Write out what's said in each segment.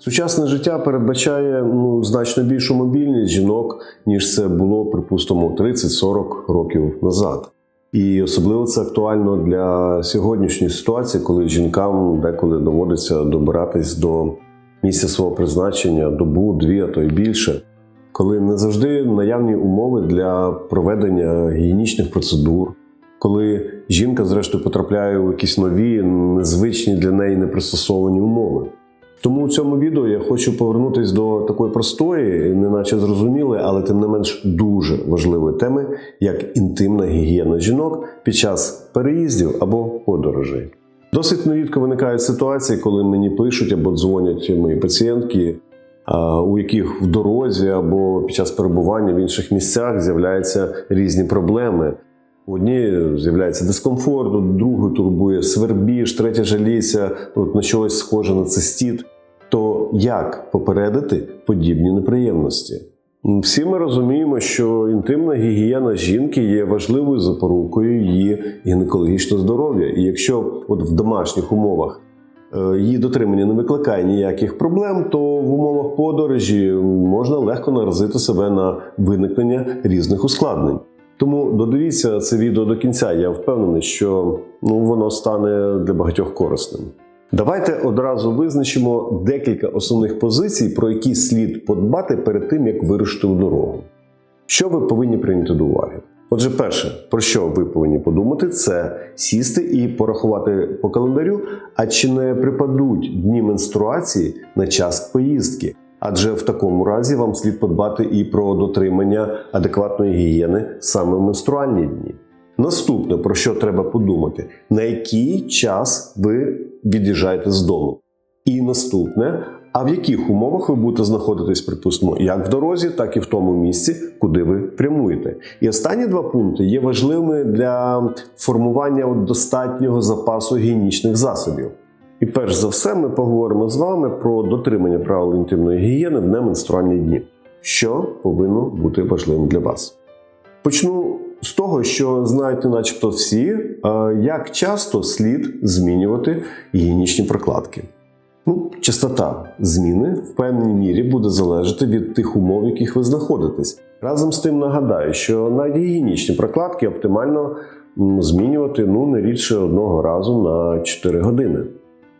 Сучасне життя передбачає ну, значно більшу мобільність жінок, ніж це було, припустимо, 30-40 років назад. І особливо це актуально для сьогоднішньої ситуації, коли жінкам деколи доводиться добиратись до місця свого призначення добу, дві, а то й більше, коли не завжди наявні умови для проведення гігієнічних процедур, коли жінка, зрештою, потрапляє у якісь нові, незвичні для неї непристосовані умови. Тому у цьому відео я хочу повернутися до такої простої, неначе зрозумілої, але тим не менш дуже важливої теми, як інтимна гігієна жінок під час переїздів або подорожей. Досить нерідко виникають ситуації, коли мені пишуть або дзвонять мої пацієнтки, у яких в дорозі або під час перебування в інших місцях з'являються різні проблеми. У одній з'являється дискомфорт, у турбує свербіж, третя жаліється от на щось схоже на цистіт. То як попередити подібні неприємності? Всі ми розуміємо, що інтимна гігієна жінки є важливою запорукою її гінекологічного здоров'я. І якщо от в домашніх умовах е, її дотримання не викликає ніяких проблем, то в умовах подорожі можна легко наразити себе на виникнення різних ускладнень. Тому додивіться це відео до кінця. Я впевнений, що ну, воно стане для багатьох корисним. Давайте одразу визначимо декілька основних позицій, про які слід подбати перед тим, як вирушити у дорогу. Що ви повинні прийняти до уваги? Отже, перше, про що ви повинні подумати, це сісти і порахувати по календарю, а чи не припадуть дні менструації на час поїздки. Адже в такому разі вам слід подбати і про дотримання адекватної гігієни саме в менструальні дні. Наступне, про що треба подумати, на який час ви від'їжджаєте з дому. І наступне, а в яких умовах ви будете знаходитись, припустимо, як в дорозі, так і в тому місці, куди ви прямуєте. І останні два пункти є важливими для формування достатнього запасу гігієнічних засобів. І перш за все, ми поговоримо з вами про дотримання правил інтимної гігієни в неменструальні дні, що повинно бути важливим для вас. Почну з того, що знаєте, начебто всі, е, як часто слід змінювати гігієнічні прокладки. Ну, частота зміни в певній мірі буде залежати від тих умов, в яких ви знаходитесь. Разом з тим нагадаю, що навіть гігієнічні прокладки оптимально змінювати ну, не рідше одного разу на 4 години.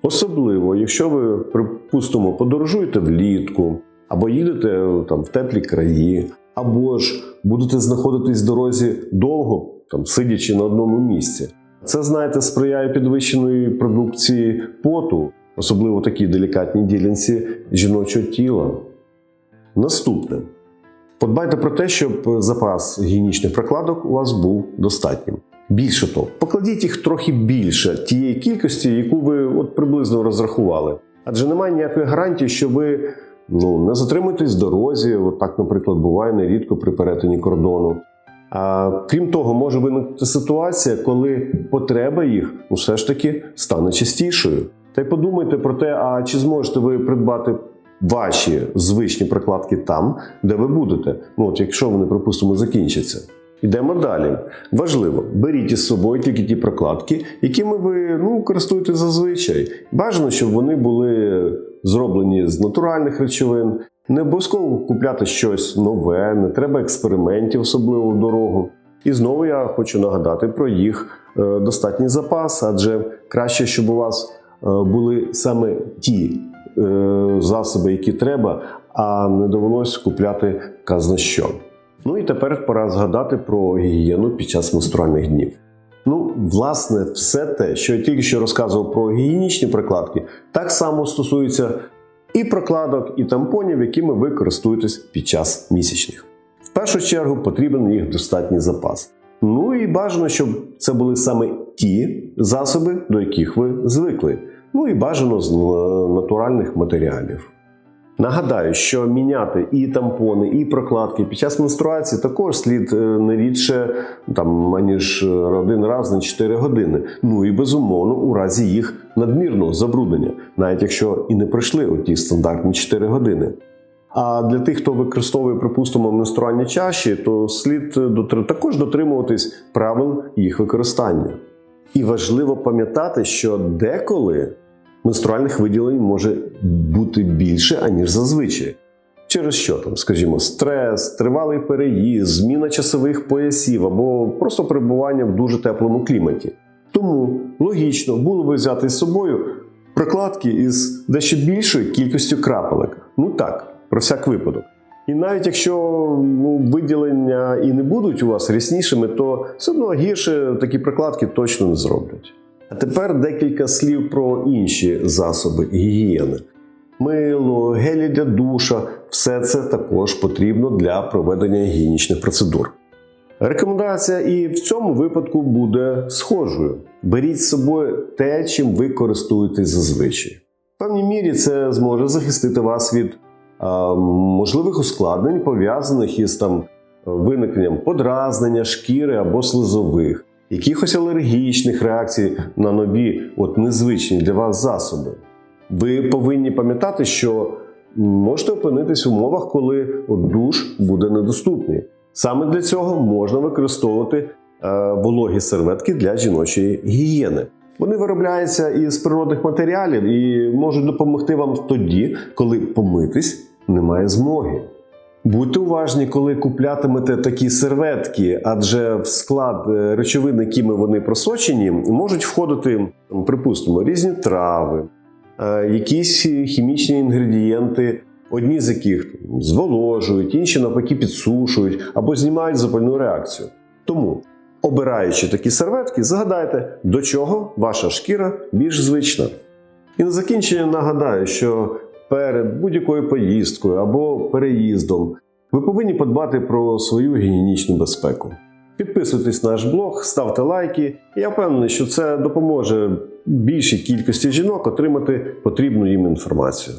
Особливо, якщо ви, припустимо, подорожуєте влітку, або їдете там в теплі краї, або ж будете знаходитись в дорозі довго, там сидячи на одному місці. Це, знаєте, сприяє підвищеної продукції поту, особливо такій делікатній ділянці жіночого тіла. Наступне. Подбайте про те, щоб запас гігієнічних прокладок у вас був достатнім. Більше того, покладіть їх трохи більше тієї кількості, яку ви от приблизно розрахували. Адже немає ніякої гарантії, що ви ну, не затримуєтесь в дорозі, от так, наприклад, буває нерідко при перетині кордону. А крім того, може виникнути ситуація, коли потреба їх все ж таки стане частішою. Та й подумайте про те, а чи зможете ви придбати ваші звичні прокладки там, де ви будете, ну от якщо вони, припустимо, закінчаться. Йдемо далі. Важливо, беріть із собою тільки ті прокладки, якими ви ну, користуєтесь зазвичай. Бажано, щоб вони були зроблені з натуральних речовин. Не обов'язково купляти щось нове, не треба експериментів, особливо в дорогу. І знову я хочу нагадати про їх е, достатній запас, адже краще, щоб у вас е, були саме ті е, засоби, які треба, а не довелось купляти казна що. Ну і тепер пора згадати про гігієну під час менструальних днів. Ну, власне, все те, що я тільки що розказував про гігієнічні прокладки, так само стосується і прокладок, і тампонів, якими ви користуєтесь під час місячних. В першу чергу потрібен їх достатній запас. Ну і бажано, щоб це були саме ті засоби, до яких ви звикли. Ну і бажано з е, натуральних матеріалів. Нагадаю, що міняти і тампони, і прокладки під час менструації також слід е, не рідше там, аніж один раз на 4 години. Ну і безумовно у разі їх надмірного забруднення, навіть якщо і не пройшли оті стандартні 4 години. А для тих, хто використовує, припустимо, менструальні чаші, то слід також дотримуватись правил їх використання. І важливо пам'ятати, що деколи менструальних виділень може бути більше, аніж зазвичай. Через що там, скажімо, стрес, тривалий переїзд, зміна часових поясів або просто перебування в дуже теплому кліматі. Тому логічно було би взяти з собою прокладки із дещо більшою кількістю крапелек. Ну так, про всяк випадок. І навіть якщо ну, виділення і не будуть у вас ряснішими, то все одно гірше такі прокладки точно не зроблять. А тепер декілька слів про інші засоби гігієни. Мило, гелі для душа все це також потрібно для проведення гігієнічних процедур. Рекомендація і в цьому випадку буде схожою: беріть з собою те, чим ви користуєтесь зазвичай. В певній мірі це зможе захистити вас від а, можливих ускладнень, пов'язаних із там виникненням подразнення, шкіри або слизових, якихось алергічних реакцій на нові, от незвичні для вас засоби. Ви повинні пам'ятати, що можете опинитись в умовах, коли душ буде недоступний. Саме для цього можна використовувати е, вологі серветки для жіночої гігієни. Вони виробляються із природних матеріалів і можуть допомогти вам тоді, коли помитись немає змоги. Будьте уважні, коли куплятимете такі серветки, адже в склад е, речовин, якими вони просочені, можуть входити, припустимо, різні трави, е, якісь хімічні інгредієнти, одні з яких зволожують, інші навпаки підсушують або знімають запальну реакцію. Тому, обираючи такі серветки, згадайте, до чого ваша шкіра більш звична. І на закінчення нагадаю, що перед будь-якою поїздкою або переїздом ви повинні подбати про свою гігієнічну безпеку. Підписуйтесь на наш блог, ставте лайки. і Я впевнений, що це допоможе більшій кількості жінок отримати потрібну їм інформацію.